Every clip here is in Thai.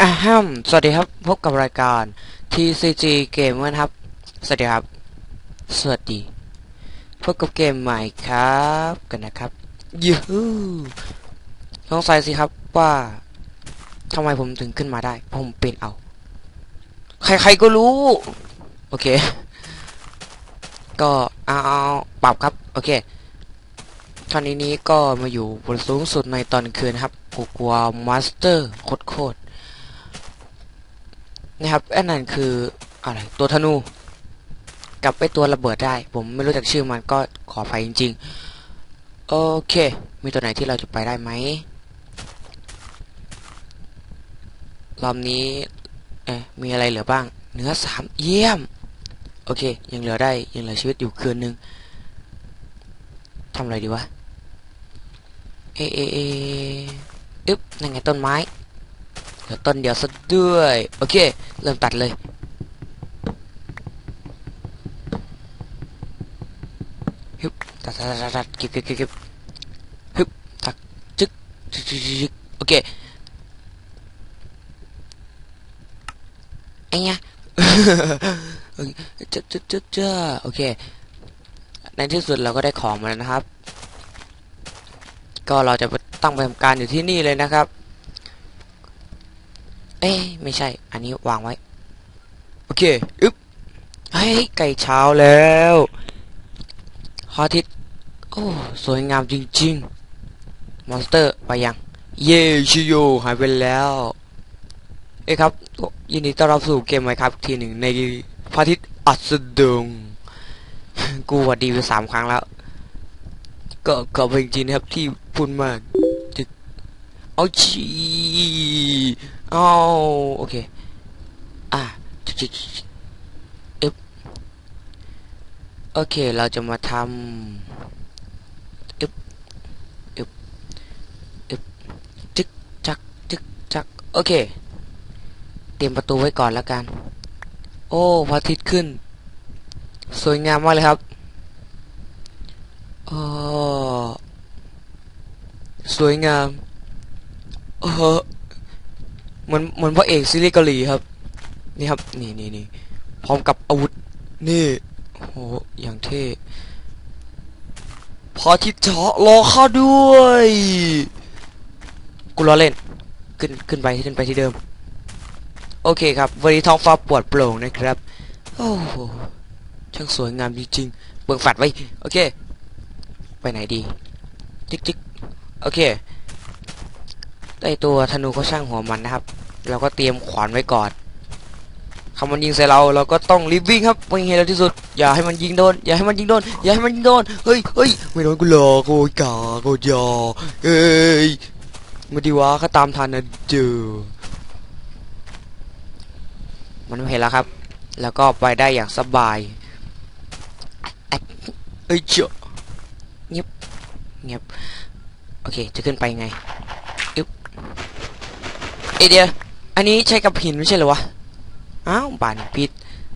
อะฮัมสวัสดีครับ พบกับรายการ TCG Game นะครับ สวัสดีครับ สวัสดี พบกับเกมใหม่ครับ กันนะครับยูฮูสงสัยสิครับว่าทำไมผมถึงขึ้นมาได้ ผมเป็นเอา ใครๆก็รู้ โอเค ก็เอาเอาปรับครับ โอเค ตอนนี้นี้ก็มาอยู่บนสูงสุดในตอนคืนครับกูกลัวมาสเตอร์โคตรโคตรนะครับอันนั้นคืออะไรตัวธนูกับไอตัวระเบิดได้ ผมไม่รู้จักชื่อมันก็ขออภัยจริง ๆ โอเค มีตัวไหนที่เราจะไปได้ไหมรอบนี้เอ๊มีอะไรเหลือบ้าง เนื้อสามเยี่ยม โอเค ยังเหลือได้ยังเหลือชีวิตอยู่คืนนึงทำอะไรดีวะ เอเอเออึ๊บนั่นไงต้นไม้เดี๋ยวต้นเดียวซะด้วย โอเค เริ่มตัดเลย ฮึบตัดตัดตัดตัดเก็บเก็บเก็บฮึบตักจึ๊กจึ๊กจึ๊กจึ๊กโอเคไอ้เนี่ยจ้าจ้าจ้าจ้าโอเค ในที่สุดเราก็ได้ของมาแล้วนะครับ ก็เราจะตั้งประจำการอยู่ที่นี่เลยนะครับ เอ้ยไม่ใช่ อันนี้วางไว้ โอเค อึ๊บ เฮ้ย ไก่เช้าแล้วพระอาทิตย์โอ้ สวยงามจริง ๆ มอนสเตอร์ไปยัง เย่ชิโยหายไปแล้ว เอ้ยครับยินดีต้อนรับสู่เกมไหมครับ ทีหนึ่งในพระอาทิตย์อัสดง กูวัดดีไปสามครั้งแล้ว ก็ขอบคุณจริงๆนครับที่พูดมากจึกเอาชีเอาโอเค อะจุดๆอึ๊บโอเค เราจะมาทำอึ๊บอึ๊บอึ๊บจึกจักจึกจัก โอเค เตรียมประตูไว้ก่อนแล้วกัน โอ้พระอาทิตย์ขึ้น สวยงามมากเลยครับ อสวยงามเออเหมือนเหมือนพระเอกซีรีส์เกาหลีครับ นี่ครับ นี่นี่นี่พร้อมกับอาวุธ นี่โหอย่างเท่พอทิศเฉาะรอเข้าด้วยกูรอเล่น ขึ้นขึ้นไปขึ้นไปที่เดิม โอเคครับ วันนี้ท้องฟ้าปวดโปร่งนะครับ โอ้โหช่างสวยงามจริงๆเบิ่งฝัดไว้ โอเค ไปไหนดีจิกจิกโอเคไอตัวธนูก็ช่างหัวมันนะครับ เราก็เตรียมขวานไว้ก่อนคำมันยิงใส่เราเราก็ต้องรีบวิ่งครับวิ่งให้เร็วที่สุด อย่าให้มันยิงโดน อย่าให้มันยิงโดน อย่าให้มันยิงโดน เฮ้ยเฮ้ยไม่โดนกูหรอกโอ้ยกาโอ้ยยาเอ้ยมาดีวะก็ตามทันนะเจอ มันเห็นแล้วครับ แล้วก็ไปได้อย่างสบายเอ้ยเจ้า เงียบโอเค จะขึ้นไปไงอึ๊บเอเดียอันนี้ใช้กับหินไม่ใช่เหรอวะอ้าวบานปิด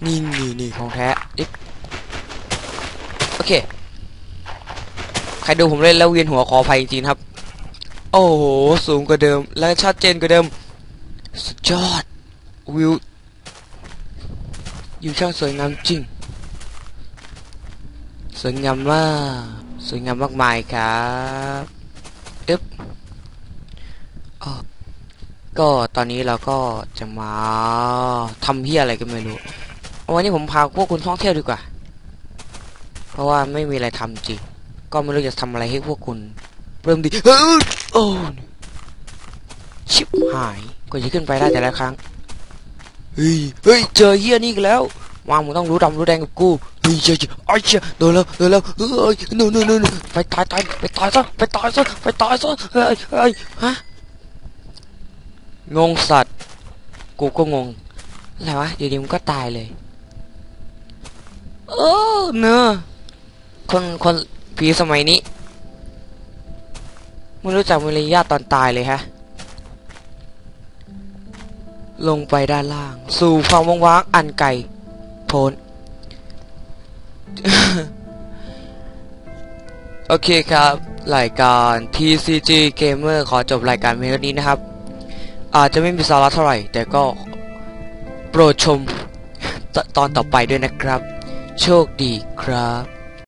นี่นี่นี่ของแท้อึ๊บโอเค ใครดูผมเล่นแล้วเวียนหัวขออภัยจริงครับ โอ้โห สูงกว่าเดิม และชัดเจนกว่าเดิม สุดยอดวิวอยู่ช่างสวยงามจริง สวยงามมากสวยงามมากมายครับอึ๊บก็ตอนนี้เราก็จะมาทำเฮียอะไรก็ไม่รู้วันนี้ผมพาพวกคุณท่องเที่ยวดีกว่า เพราะว่าไม่มีอะไรทำจริง ก็ไม่รู้จะทำอะไรให้พวกคุณ เริ่มดีเฮ้ยโอ้ชิบหายกว่าจะขึ้นไปได้แต่ละครั้ง เฮ้ย เฮ้ย เจอเฮียนี่อีกแล้ว วางมึงต้องรู้ดำรู้แดงกับกูเฮ้ยเจอไอ้เชี่ยโดนแล้วโดนแล้วเฮ้ยนู่นนู่นนู่นไปตายตายไปตายซะไปตายซะไปตายซะเฮ้ยเฮ้ยฮะงงสัตว์กูก็งงอะไรวะอยู่ดีมึงก็ตายเลยเออเนอะคนคนผีสมัยนี้ไม่รู้จักมารยาตอนตายเลยฮะ ลงไปด้านล่าง สู่ความว่างๆอันไกล โพนโอเคครับ รายการ TCG Gamer ขอจบรายการเพียงเท่านี้นะครับ อาจจะไม่มีสาระเท่าไหร่ แต่ก็โปรดชมตตอนต่อไปด้วยนะครับ โชคดีครับ